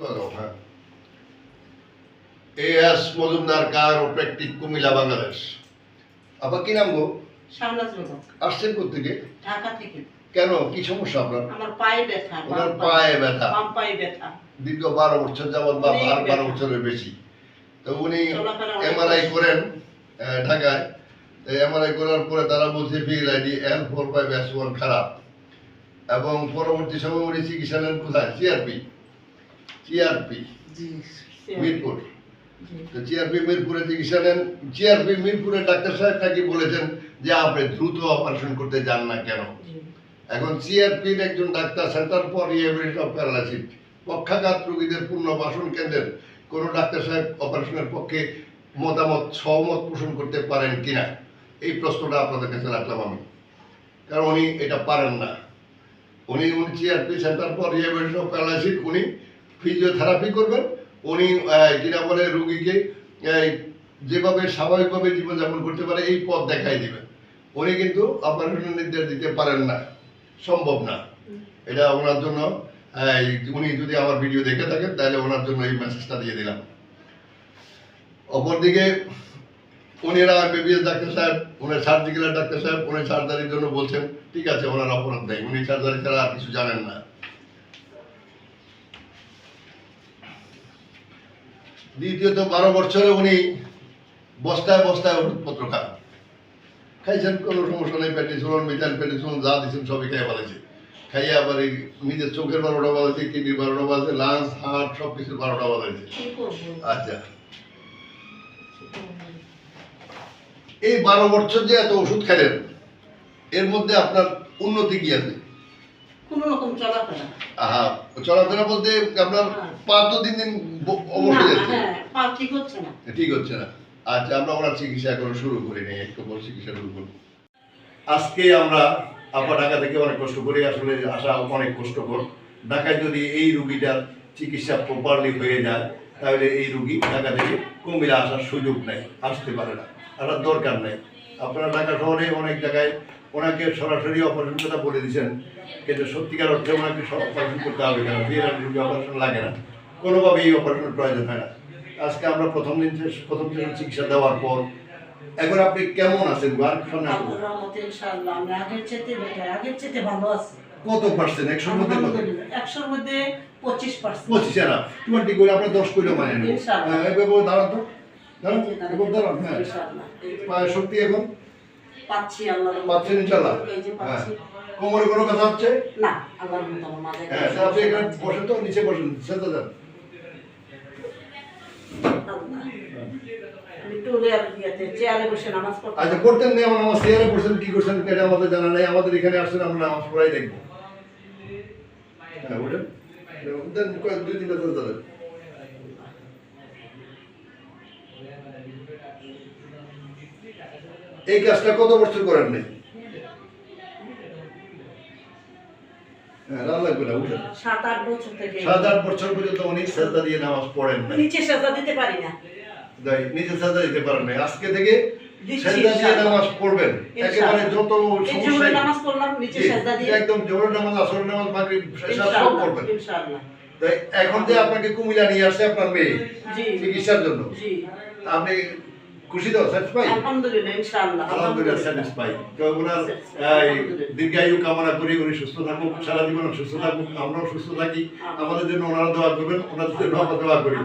হ্যাঁ। AS Majumdar chiropractic Comilla Bangladesh? আবার কি নাম গো? শাহনাজ বেগম। আসছেন থেকে ঢাকা থেকে। কেন? কি সমস্যা আপনার? আমার পায়ে ব্যথা ওনার পায়ে ব্যথা। বাম পায়ে ব্যথা। দীর্ঘ বারো বছর যাবৎ বা বারো বছরের বেশি। তো উনি এমআরআই করেন ঢাকায়। এমআরআই করার পরে তারা বলছে feel ID L four five S one খারাপ। এবং পরবর্তী সময় উনি চিকিৎসা নেন কোথায়? সিআরপি সিআরপি জি মিরপুর। তো জিআরপি মিরপুরে চিকিৎসা নেন। জিআরপি মিরপুরের ডাক্তার সাহেব নাকি বলেছেন যে আপনি দ্রুত অপারেশন করতে যান না কেন? এখন সিআরপির একজন doctor centre for rehabilitation of paralysis. পক্ষাঘাত রোগীদের পুনর্বাসন কেন্দ্রের কোনো ডাক্তার সাহেব অপারেশনের পক্ষে মতামত সহমত পোষণ করতে পারেন কিনা? এই প্রশ্নটা আপনাদের কাছে রাখলাম আমি। কারণ উনি এটা পারেন না। উনি উনি CRP centre for rehabilitation of paralysis উনি ফিজিওথেরাপি করবেন। উনি কিনা বলে রুগীকে যেভাবে স্বাভাবিকভাবে জীবনযাপন করতে পারে, এই পথ দেখাই দিবেন। উনি কিন্তু অপারেশনের নির্দেশ দিতে পারেন না। সম্ভব না। এটা ওনার জন্য উনি যদি আমার ভিডিও দেখে থাকেন, তাহলে ওনার জন্য এই মেসেজটা দিয়ে দিলাম। অপরদিকে উনিরা বিবিএস ডাক্তার সাহেব, উনি সার্জিক্যালের ডাক্তার সাহেব, উনি সার্জারির জন্য বলছেন, ঠিক আছে, ওনার অপরাধ নেই। উনি সার্জারি ছাড়া আর কিছু জানেন না। দ্বিতীয়ত বারো বছরে উনি বস্তায় বস্তায় ওষুধপত্র খান। খাইছেন কোনো সমস্যা নেই প্যাটিসন মিথাইল প্যাটিসন যা দিচ্ছেন সবই খেয়ে ফেলেছে খাইয়ে আবার এই নিজের চোখের বারোটা বাজাচ্ছে কিডনির বারোটা বাজছে লাংস হার্ট সব কিছুর বারোটা বাজাচ্ছে আচ্ছা। এই বারো বছর যে এত ওষুধ খেলেন এর মধ্যে আপনার উন্নতি কি আছে? কোনো রকম চলাফেরা। আহা চলাফেরা বলতে আপনার পা তো দিন দিন পা ঠিক হচ্ছে না। ঠিক হচ্ছে না। আচ্ছা আমরা ওনার চিকিৎসা এখন শুরু করি নি একটু পর চিকিৎসা শুরু করব। আজকে আমরা আপা ঢাকা থেকে অনেক কষ্ট করে আসলে আসা অনেক কষ্টকর। ঢাকায় যদি এই রুগীটার চিকিৎসা প্রপারলি হয়ে যায়, তাহলে এই রুগী ঢাকা থেকে কুমিল্লা আসার সুযোগ নেই, আসতে পারে না, আসার দরকার নেই। আপনারা ঢাকা শহরে অনেক জায়গায় ওনাকে সরাসরি অপারেশন কথা বলে দিয়েছেন, কিন্তু সত্যিকার অর্থে ওনাকে অপারেশন করতে হবে কেন? বিয়ের রুগী অপারেশন লাগে না। কোনোভাবেই এই অপারেশনের প্রয়োজন হয় না। আজকে আমরা প্রথম দিন প্রথম দিন চিকিৎসা দেওয়ার পর এখন আপনি কেমন আছেন? আর সামনে। আল্লাহর রহমতে ইনশাআল্লাহ আগের চেয়ে বেটার আগের চেয়ে ভালো আছি। কত পার্সেন্ট একশোর মধ্যে কত? একশোর মধ্যে পঁচিশ পার্সেন্ট পঁচিশ না টোয়েন্টি করে আমরা দশ করে মানে ইনশাআল্লাহ। এবার দাঁড়ান তো। দাঁড়ান এবার দাঁড়ান হ্যাঁ। ইনশাআল্লাহ। শক্তি এখন? পাচ্ছি আল্লাহর রহমতে। পাচ্ছেন যে হ্যাঁ। কোমরে কোনো কথা হচ্ছে? না আল্লাহর রহমতে আমার হ্যাঁ আপনি এখানে বসেন তো নিচে বসেন সেটা যান আল্লাহ। আমি টুলে আর ইয়েতে চেয়ারে বসে নামাজ পড়তে আচ্ছা করতেন নেই আমার আমার চেয়ারে বসেন কি করছেন এটা আমাদের জানা নেই। আমাদের এখানে আসছেন আমরা নামাজ পড়াই দেখব। হ্যাঁ দুই তিনটা এই কাজটা কত বছর করেন নাই? সাত আট বছর থেকে। সাত আট বছর পর্যন্ত উনি সেজদা দিয়ে নামাজ পড়েন নাই। নিচে সাজা দিতে পারি না। তাই সেজদা দিতে পারেন নাই। আজকে থেকে সেজদা দিয়ে নামাজ পড়বেন। একেবারে যত সমস্যা নামাজ পড়লাম নিচে সাজা দিয়ে। একদম জোহরের নামাজ আসরের নামাজ মাগরিব সব পড়বেন। ইনশাআল্লাহ। এখন যে আপনাকে কুমিল্লা নিয়ে আসছে আপনার মেয়ে চিকিৎসার জন্য আপনি খুশি তো স্যাটিসফাই আলহামদুলিল্লাহ ইনশাআল্লাহ আলহামদুলিল্লাহ স্যাটিসফাই তো ওনার দীর্ঘায়ু কামনা করি উনি সুস্থ থাকুক সারা জীবন সুস্থ থাকুক আমরাও সুস্থ থাকি। আমাদের জন্য ওনারা দোয়া করবেন ওনাদের জন্য আমরা দোয়া করি।